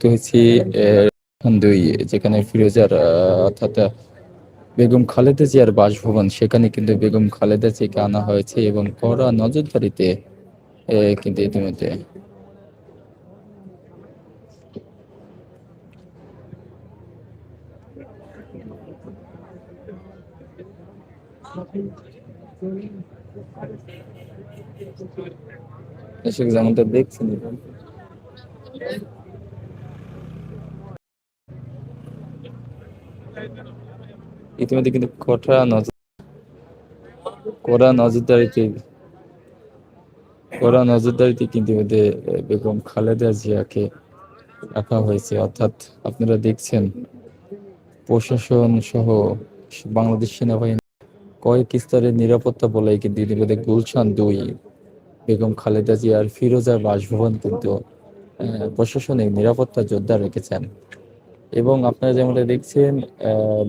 যুক্ত হয়েছি দুই, যেখানে ফিরোজার অর্থাৎ বেগম খালেদা জিয়ার বাসভবন, সেখানে কিন্তু বেগম খালেদা জিয়াকে আনা হয়েছে এবং কড়া নজরদারিতে কিন্তু ইতিমধ্যে। দেখছেন ইতিমধ্যে কিন্তু কঠোর নজর কড়া নজরদারিতে কড়া নজরদারিতে কিন্তু ইতিমধ্যে বেগম খালেদা জিয়াকে রাখা হয়েছে। অর্থাৎ আপনারা দেখছেন, প্রশাসন সহ বাংলাদেশ সেনাবাহিনী কয়েক স্তরের নিরাপত্তা বলে কিন্তু ইতিমধ্যে গুলশান দুই, বেগম খালেদা জিয়ার ফিরোজার বাসভবন কিন্তু প্রশাসনিক নিরাপত্তা যোদ্ধা রেখেছেন। এবং আপনারা যেমনটা দেখছেন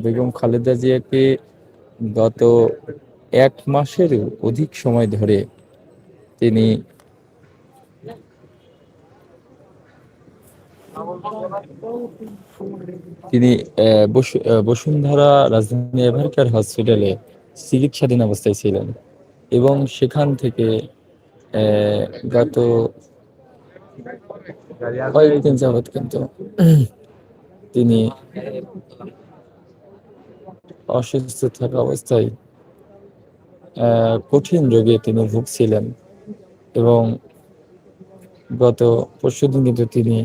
বেগম খালেদা জিয়াকে গত এক মাসের অধিক সময় ধরে তিনি তিনি বসুন্ধরা রাজধানী এভারকেয়ার হসপিটালে চিকিৎসাধীন অবস্থায় ছিলেন এবং সেখান থেকে গত কয়েকদিন যাবৎ কিন্তু তিনি অসুস্থ থাকা অবস্থায় কঠিন রোগে তিনি ভুগছিলেন এবং গত পরশুদিন কিন্তু তিনি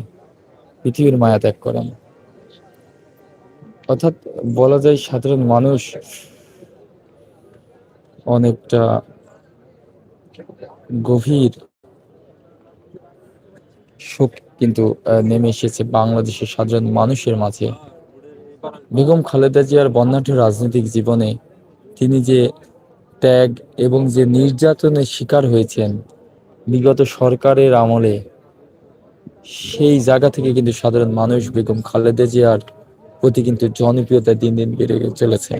পৃথিবীর মায়া ত্যাগ করেন। অর্থাৎ বলা যায় সাধারণ মানুষ অনেকটা গভীর শোক কিন্তু নেমে এসেছে বাংলাদেশের সাধারণ মানুষের মাঝে। বেগম খালেদা জিয়ার বর্ণাঢ্য রাজনৈতিক জীবনে তিনি যে ত্যাগ এবং যে নির্যাতনের শিকার হয়েছেন বিগত সরকারের আমলে, সেই জায়গা থেকে কিন্তু সাধারণ মানুষ বেগম খালেদা জিয়ার প্রতি কিন্তু জনপ্রিয়তা দিন দিন বেড়ে চলেছে।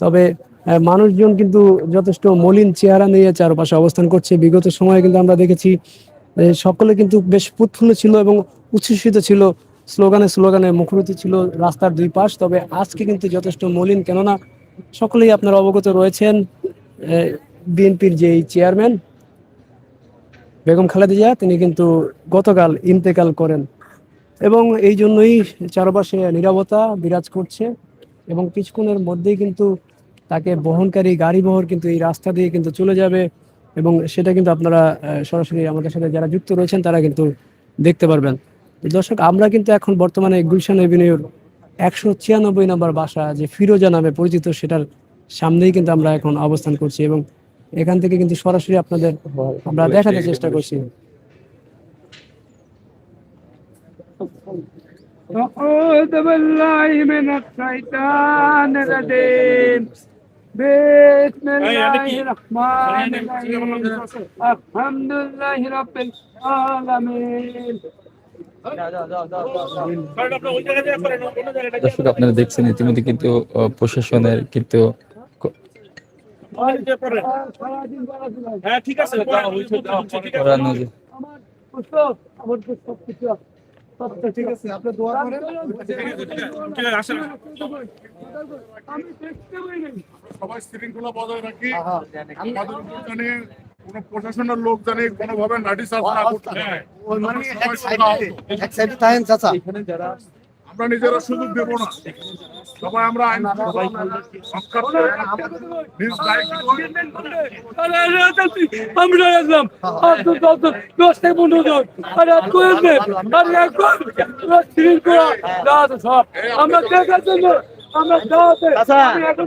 তবে মানুষজন কিন্তু যথেষ্ট মলিন চেহারা নিয়ে চারপাশে অবস্থান করছে। বিগত সময়ে কিন্তু আমরা দেখেছি সকলে কিন্তু বেশ উৎফুল্ল ছিল এবং উচ্ছ্বসিত ছিল। স্লোগানে স্লোগানে মুখরিত ছিল রাস্তার দুই পাশ। তবে আজকে কিন্তু যথেষ্ট মলিন, কেননা সকলেই আপনারা অবগত রয়েছেন বিএনপির যে চেয়ারম্যান, বেগম খালেদা জিয়া, তিনি কিন্তু গতকাল ইন্তেকাল করেন। এবং এই জন্যই চারপাশে নীরবতা বিরাজ করছে এবং কিছুক্ষণের মধ্যেই কিন্তু তাকে বহনকারী গাড়ি বহর কিন্তু এই রাস্তা দিয়ে কিন্তু চলে যাবে এবং সেটা কিন্তু আপনারা আহ, সরাসরি আমাদের সাথে যারা যুক্ত রয়েছেন তারা কিন্তু দেখতে পারবেন তো দর্শক আমরা কিন্তু এখন বর্তমানে গুলশান এভিনিউর একশো ছিয়ানব্বই নম্বর বাসা যে ফিরোজা নামে পরিচিত সেটার সামনেই কিন্তু আমরা এখন অবস্থান করছি এবং এখান থেকে কিন্তু সরাসরি আপনাদের আমরা দেখাতে চেষ্টা করছি أعوذ بالله من الشيطان الرجيم بسم الله الرحمن الرحيم الحمد لله رب العالمين দর্শক আপনারা দেখছেন ইতিমধ্যে কিন্তু আহ, প্রশাসনের কিন্তু ক- সারাদিন বলা ছিল। হ্যাঁ ঠিক আছে হয়েছে, ঠিক আছে। আপনি দোয়া করেন। ঠিক আছে, আসেন। আমি দেখতে পাইনি সবাই শৃঙ্খলা বজায় রাখি। আমাদের উপর কোন প্রশাসনের লোক জানে কোনোভাবে লাঠি চার্জ না করতে মানে এক সাইডে এক সাইডে থাকেন চাচা। আমরা নিজেরা সুযোগ দেব না। সবাই আমরা আইন আমরা একদম আপনার দশ দশ পনেরো জন। আর এক করে আর এক আমরা দেখার জন্য আমরা এখন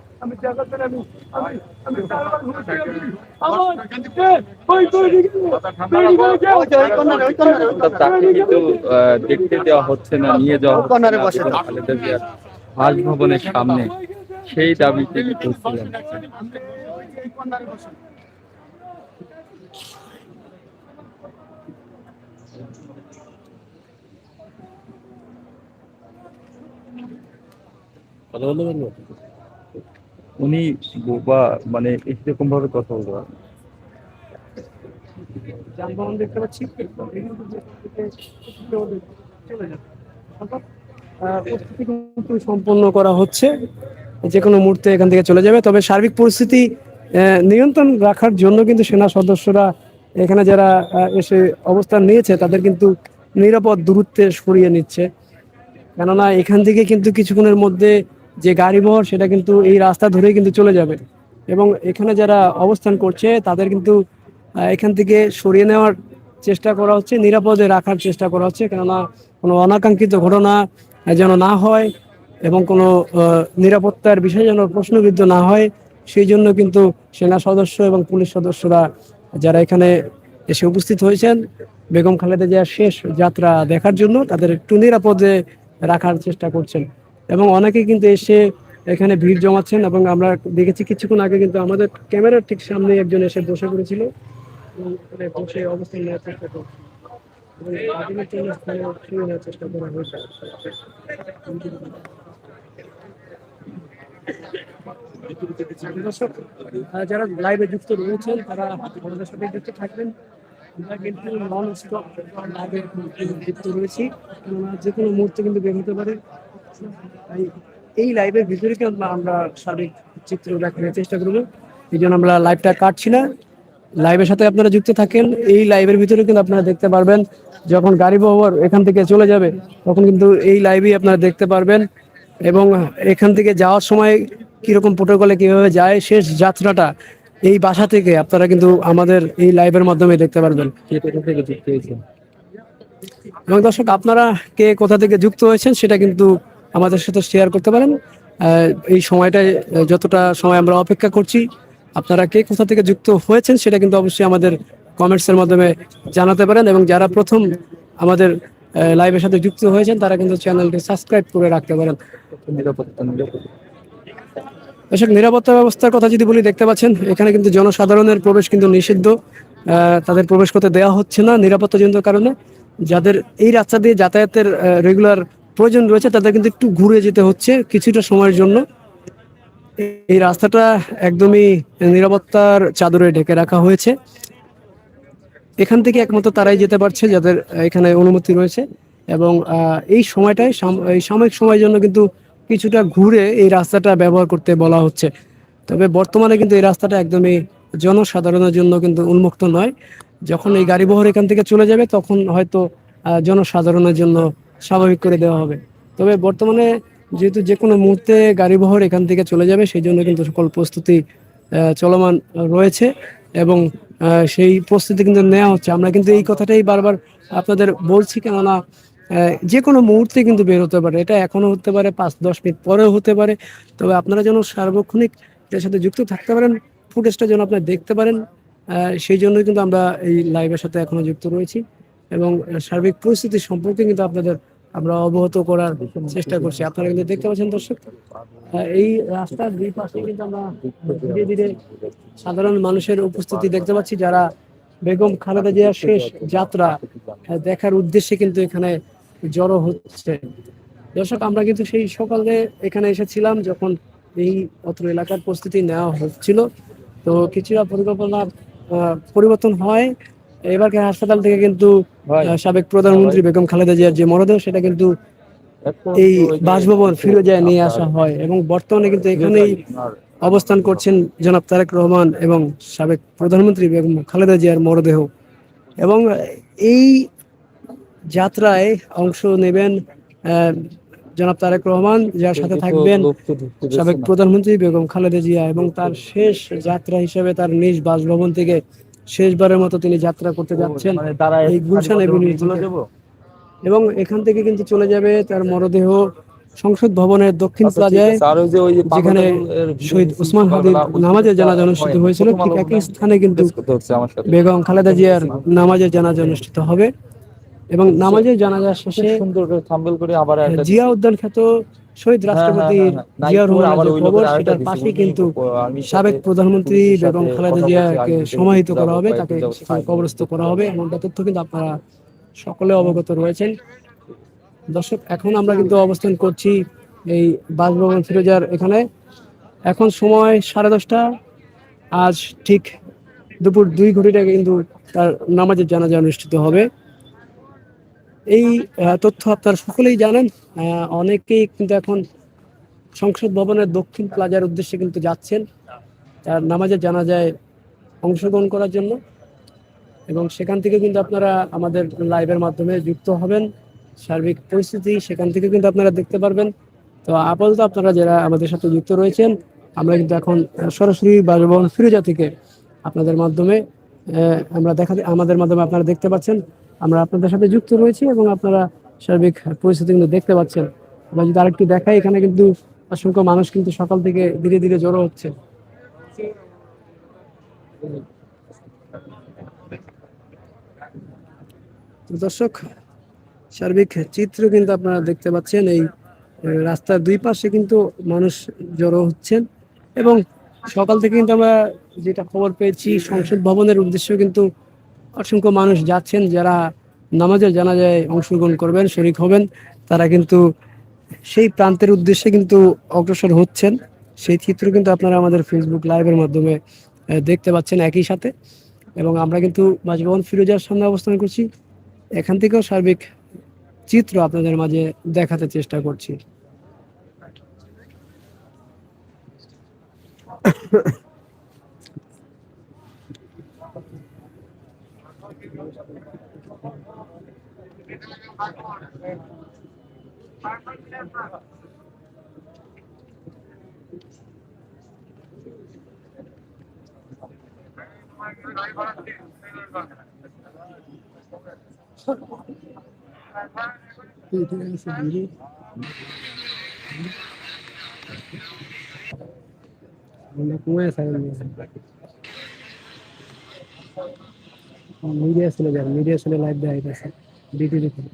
আমি জায়গা করে আমি আমি আমি বারবার ঘুরতে যাচ্ছি। আমার ওই তো তাকে কিন্তু দেখতে দেওয়া হচ্ছে না নিয়ে যাওয়া কর্নারে বসে। বেগম থাক। খালেদা জিয়ার বাসভবনের সামনে সেই দাবি তিনি করছিলেন উনি বোবা মানে এরকম ভাবে কথা বলতে পারেন। যানবাহন দেখতে পাচ্ছি সম্পন্ন করা হচ্ছে যে কোনো মুহূর্তে এখান থেকে চলে যাবে। তবে সার্বিক পরিস্থিতি নিয়ন্ত্রণ রাখার জন্য কিন্তু সেনা সদস্যরা এখানে যারা এসে অবস্থান নিয়েছে, তাদের কিন্তু নিরাপদ দূরত্বে সরিয়ে নিচ্ছে। কেননা এখান থেকে কিন্তু কিছুক্ষণের মধ্যে যে গাড়ি বহর সেটা কিন্তু এই রাস্তা ধরেই কিন্তু চলে যাবে। এবং এখানে যারা অবস্থান করছে, তাদের কিন্তু এখান থেকে সরিয়ে নেওয়ার চেষ্টা করা হচ্ছে, নিরাপদে রাখার চেষ্টা করা হচ্ছে, কেননা কোনো অনাকাঙ্ক্ষিত ঘটনা যেন না হয় এবং কোনো নিরাপত্তার বিষয় যেন প্রশ্নবিদ্ধ না হয়, সেই জন্য কিন্তু সেনা সদস্য এবং পুলিশ সদস্যরা যারা এখানে এসে উপস্থিত হয়েছেন, বেগম খালেদা জিয়ার শেষ যাত্রা দেখার জন্য তাদের একটু নিরাপদে রাখার চেষ্টা করছেন। এবং অনেকে কিন্তু এসে এখানে ভিড় জমাচ্ছেন এবং আমরা দেখেছি কিছুক্ষণ আগে কিন্তু আমাদের ক্যামেরার ঠিক সামনে একজন এসে বসে পড়েছিল। বসে অবস্থান নেওয়ার চেষ্টা যারা লাইভে যুক্ত রয়েছেন, তারা আমাদের সাথে যুক্ত থাকবেন। আমরা কিন্তু নন স্টপ লাইভে যুক্ত রয়েছি। যে কোনো মুহূর্তে কিন্তু বের হতে পারে। এই লাইভের ভিতরে আমরা- সার্বিক চিত্র দেখানোর চেষ্টা করব? এই জন্য আমরা লাইভটা কাটছি না। লাইভের সাথে আপনারা যুক্ত থাকেন। এই লাইভের ভিতরে কিন্তু আপনারা দেখতে পারবেন যখন গাড়ি বহর এখান থেকে চলে যাবে তখন কিন্তু এই লাইভই আপনারা দেখতে পারবেন। এবং এখান থেকে যাওয়ার সময় কীরকম প্রোটোকলে কীভাবে যায় শেষ যাত্রাটা এই বাসা থেকে আপনারা কিন্তু আমাদের এই লাইভের মাধ্যমে দেখতে পারবেন। এবং দর্শক আপনারা কে কোথা থেকে যুক্ত হয়েছেন সেটা কিন্তু আমাদের সাথে শেয়ার করতে পারেন। এই সময়টায় যতটা সময় আমরা অপেক্ষা করছি, আপনারা কে কোথা থেকে যুক্ত হয়েছেন সেটা কিন্তু অবশ্যই আমাদের কমেন্টসের মাধ্যমে জানাতে পারেন এবং যারা প্রথম আমাদের লাইভের সাথে যুক্ত হয়েছেন, তারা কিন্তু চ্যানেলটি সাবস্ক্রাইব করে রাখতে পারেন। দর্শক, নিরাপত্তা ব্যবস্থার কথা যদি বলি, দেখতে পাচ্ছেন, এখানে কিন্তু জনসাধারণের প্রবেশ কিন্তু নিষিদ্ধ। তাদের প্রবেশ করতে দেওয়া হচ্ছে না নিরাপত্তাজনিত কারণে। যাদের এই রাস্তা দিয়ে যাতায়াতের রেগুলার প্রয়োজন রয়েছে, তাদের কিন্তু একটু ঘুরে যেতে হচ্ছে কিছুটা সময়ের জন্য। এই রাস্তাটা একদমই নিরাপত্তার চাদরে ঢেকে রাখা হয়েছে। এখান থেকে একমাত্র তারাই যেতে পারছে যাদের এখানে অনুমতি রয়েছে এবং এই সময়টায় সাম- এই সাময়িক সময়ের জন্য কিন্তু কিছুটা ঘুরে এই রাস্তাটা ব্যবহার করতে বলা হচ্ছে। তবে বর্তমানে কিন্তু এই রাস্তাটা একদমই জনসাধারণের জন্য কিন্তু উন্মুক্ত নয়। যখন এই গাড়ি বহর এখান থেকে চলে যাবে, তখন হয়তো জনসাধারণের জন্য স্বাভাবিক করে দেওয়া হবে। তবে বর্তমানে যেহেতু যে কোনো মুহূর্তে গাড়ি বহর এখান থেকে চলে যাবে, সেই জন্য কিন্তু সকল প্রস্তুতি চলমান রয়েছে এবং সেই প্রস্তুতি কিন্তু নেওয়া হচ্ছে। আমরা কিন্তু এই কথাটাই বারবার আপনাদের বলছি কেননা যে কোনো মুহূর্তে কিন্তু বের হতে পারে। এটা এখনও হতে পারে, পাঁচ, দশ মিনিট পরেও হতে পারে। তবে আপনারা যেন সার্বক্ষণিক এটার সাথে যুক্ত থাকতে পারেন, ফুটেজটা যেন আপনারা দেখতে পারেন সেই জন্য কিন্তু আমরা এই লাইভের সাথে এখনও যুক্ত রয়েছি এবং সার্বিক পরিস্থিতি সম্পর্কে কিন্তু আপনাদের আমরা অবগত করার চেষ্টা করছি। আপনারা কিন্তু দেখতে পাচ্ছেন দর্শক এই রাস্তার দুই পাশে কিন্তু আমরা ধীরে ধীরে সাধারণ মানুষের উপস্থিতি দেখতে পাচ্ছি যারা বেগম খালেদা জিয়ার শেষ যাত্রা দেখার উদ্দেশ্যে কিন্তু এখানে জড়ো হচ্ছে। দর্শক আমরা কিন্তু সেই সকালে এখানে এসেছিলাম যখন এই অত্র এলাকার প্রস্তুতি নেওয়া হচ্ছিল। তো কিছুটা পরিকল্পনার আহ, পরিবর্তন হয়। এবারকে হাসপাতাল থেকে কিন্তু সাবেক প্রধানমন্ত্রী বেগম খালেদা জিয়ার যে মরদেহ সেটা কিন্তু এই বাসভবন ফিরোজায় নিয়ে আসা হয় এবং বর্তমানে কিন্তু এখানেই অবস্থান করছেন জনাব তারেক রহমান এবং সাবেক প্রধানমন্ত্রী বেগম খালেদা জিয়ার মরদেহ। এবং এই যাত্রায় অংশ নেবেন আহ, জনাব তারেক রহমান যার সাথে থাকবেন সাবেক প্রধানমন্ত্রী বেগম খালেদা জিয়া এবং তার শেষ যাত্রা হিসেবে তার নিজ বাসভবন থেকে শেষবারের মতো তিনি যাত্রা করতে যাচ্ছেন এই গুলশান এবং এখান থেকে কিন্তু চলে যাবে তার মরদেহ সংসদ ভবনের দক্ষিণ আচ্ছা, প্লাজায় যেখানে শহীদ উসমান ওসমান হাদির নামাজের জানাজা অনুষ্ঠিত হয়েছিল ঠিক একই স্থানে কিন্তু। বেগম খালেদা জিয়ার নামাজের জানাজা অনুষ্ঠিত হবে। এবং নামাজের জানাজা শেষে সুন্দর করে থাম্বেল করে আবার একটা জিয়া উদ্যান খ্যাত শহীদ হ্যাঁ, হ্যাঁ, রাষ্ট্রপতি হ্যাঁ, জিয়া রহমানের কবর সেটার পাশে কিন্তু সাবেক প্রধানমন্ত্রী বেগম খালেদা জিয়াকে সমাহিত করা হবে তাকে কবরস্থ করা হবে এমনটা তথ্য কিন্তু আপনারা সকলে অবগত রয়েছেন। দর্শক এখন আমরা কিন্তু অবস্থান করছি এই বাসভবন ফিরোজার এখানে। এখন সময় সাড়ে দশটা। আজ ঠিক দুপুর দুই ঘটিটা কিন্তু তার নামাজের জানাজা অনুষ্ঠিত হবে। এই তথ্য আপনারা সকলেই জানেন। অনেকেই কিন্তু এখন সংসদ ভবনের দক্ষিণ প্লাজার উদ্দেশ্যে কিন্তু যাচ্ছেন, তার নামাজে জানা যায় অংশগ্রহণ করার জন্য। এবং সেখান থেকে কিন্তু আপনারা আমাদের লাইভের মাধ্যমে যুক্ত হবেন। সার্বিক পরিস্থিতি সেখান থেকে কিন্তু আপনারা দেখতে পারবেন। তো আপাতত আপনারা যারা আমাদের সাথে যুক্ত রয়েছেন, আমরা কিন্তু এখন সরাসরি বাসভবন ফিরোজা থেকে আপনাদের মাধ্যমে আমরা দেখা, আমাদের মাধ্যমে আপনারা দেখতে পাচ্ছেন। আমরা আপনাদের সাথে যুক্ত রয়েছি এবং আপনারা সার্বিক পরিস্থিতি কিন্তু দেখতে পাচ্ছেন। আমরা যদি আরেকটু দেখাই, এখানে কিন্তু অসংখ্য মানুষ কিন্তু সকাল থেকে ধীরে ধীরে জড়ো হচ্ছে। দর্শক, সার্বিক চিত্র কিন্তু আপনারা দেখতে পাচ্ছেন। এই রাস্তার দুই পাশে কিন্তু মানুষ জড়ো হচ্ছেন এবং সকাল থেকে কিন্তু আমরা যেটা খবর পেয়েছি, সংসদ ভবনের উদ্দেশ্যে কিন্তু অসংখ্য মানুষ যাচ্ছেন যারা নামাজের জানাজায় অংশগ্রহণ করবেন, শরিক হবেন, তারা কিন্তু সেই প্রান্তের উদ্দেশ্যে কিন্তু অগ্রসর হচ্ছেন। সেই চিত্র কিন্তু আপনারা আমাদের ফেসবুক লাইভের মাধ্যমে দেখতে পাচ্ছেন একই সাথে। এবং আমরা কিন্তু বাসভবন ফিরোজার সামনে অবস্থান করছি। এখান থেকেও সার্বিক চিত্র আপনাদের মাঝে দেখাতে চেষ্টা করছি। মিডিয়া চলে যান মিডিয়া চলে লাইভ দেওয়া হইতেছে ডিটি দেখুন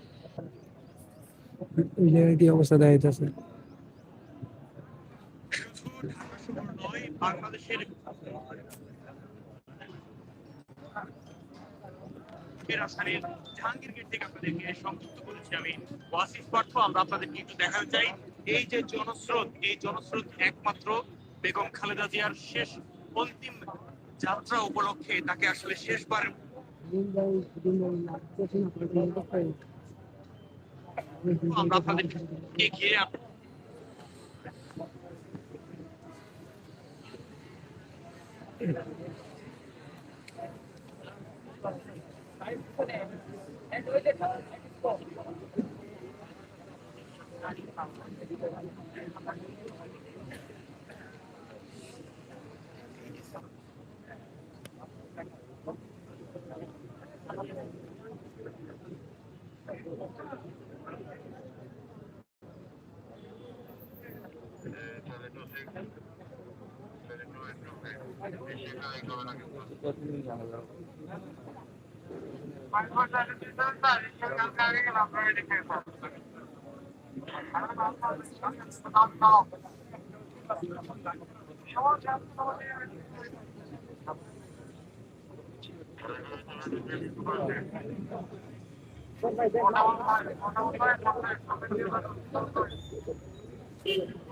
জায়গায় কি অবস্থা দেওয়া হইতেছে বাংলাদেশের রাজধানীর জাহাঙ্গীর গেট থেকে আপনাদেরকে সংযুক্ত করেছি আমি ওয়াসিফ পার্থ আমরা আপনাদেরকে একটু দেখাতে চাই এই যে জনস্রোত এই জনস্রোত একমাত্র বেগম খালেদা জিয়ার শেষ অন্তিম যাত্রা উপলক্ষে তাকে আসলে শেষবার আমরা আপনাদেরকে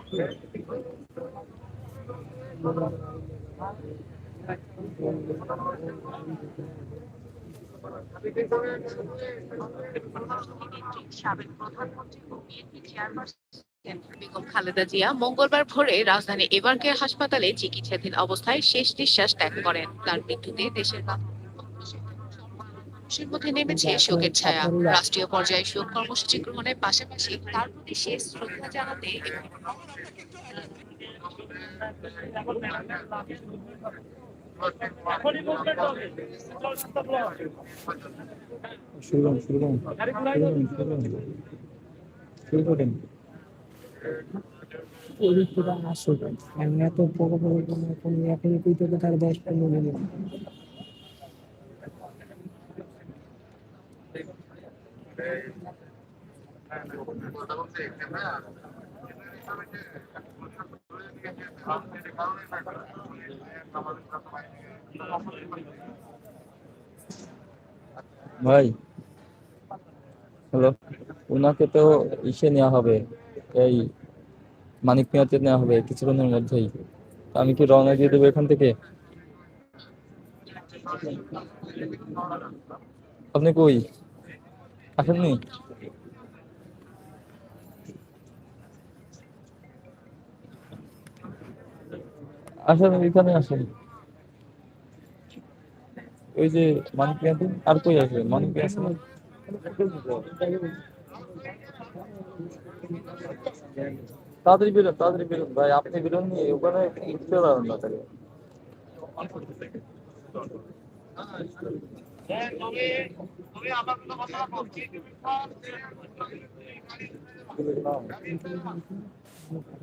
ঘিরে আপ- খালেদা জিয়া মঙ্গলবার ভোরে রাজধানী এবারকেয়ার হাসপাতালে চিকিৎসাধীন অবস্থায় শেষ নিঃশ্বাস ত্যাগ করেন তার মৃত্যুতে দেশের মানুষের মধ্যে নেমেছে শোকের ছায়া রাষ্ট্রীয় পর্যায়ে শোক কর্মসূচি গ্রহণের পাশাপাশি তার প্রতি শেষ শ্রদ্ধা জানাতে এবং শুরু করুন শুরু করুন শুরু করুন এত বড় বড় এখন এখন তার দশ পনেরো মিনিট ভাই হ্যালো ওনাকে তো ইসে নেওয়া হবে, এই মানিক মেয়াতে নেওয়া হবে কিছুক্ষণের মধ্যেই। আমি কি রওনা দিয়ে দেবো এখান থেকে? আপনি কই? আসেননি? আসেন, এখানে আসেন। ওই যে মানিক মেয়াতে আর কই আছে? মানিক আছে তাড়াতাড়ি বেরোন তাড়াতাড়ি বেরোন। ভাই, আপনি বেরোন ওখানে উঠতে পারেন না তাহলে।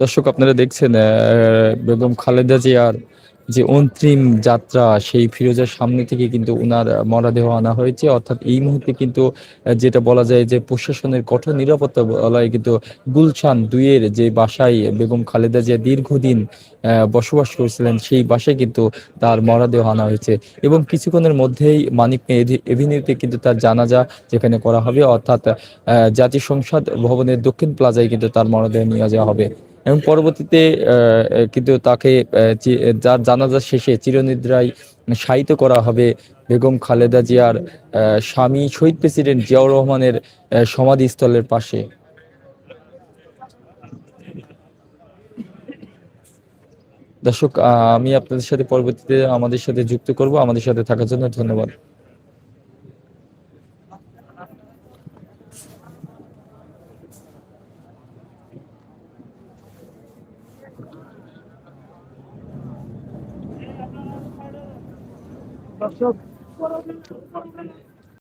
দর্শক আপনারা দেখছেন বেগম খালেদা জিয়ার যে অন্তিম যাত্রা, সেই ফিরোজার সামনে থেকে কিন্তু উনার মরাদেহ আনা হয়েছে। অর্থাৎ এই মুহূর্তে কিন্তু যেটা বলা যায় যে প্রশাসনের কঠোর নিরাপত্তা বলায় কিন্তু গুলশান দুইয়ের যে বাসায় বেগম খালেদা জিয়া দীর্ঘদিন বসবাস করেছিলেন, সেই বাসায় কিন্তু তার মরাদেহ আনা হয়েছে। এবং কিছুক্ষণের মধ্যেই মানিক এভিনিউতে কিন্তু তার জানাজা যেখানে করা হবে, অর্থাৎ জাতীয় সংসদ ভবনের দক্ষিণ প্লাজায় কিন্তু তার মরদেহ নিয়ে যাওয়া হবে। এবং পরবর্তীতে কিন্তু তাকে যার জানাজা শেষে চিরনিদ্রায় শায়িত করা হবে বেগম খালেদা জিয়ার স্বামী শহীদ প্রেসিডেন্ট জিয়াউর রহমানের সমাধিস্থলের পাশে। দর্শক আমি আপনাদের সাথে পরবর্তীতে আমাদের সাথে যুক্ত করব। আমাদের সাথে থাকার জন্য ধন্যবাদ। দর্শক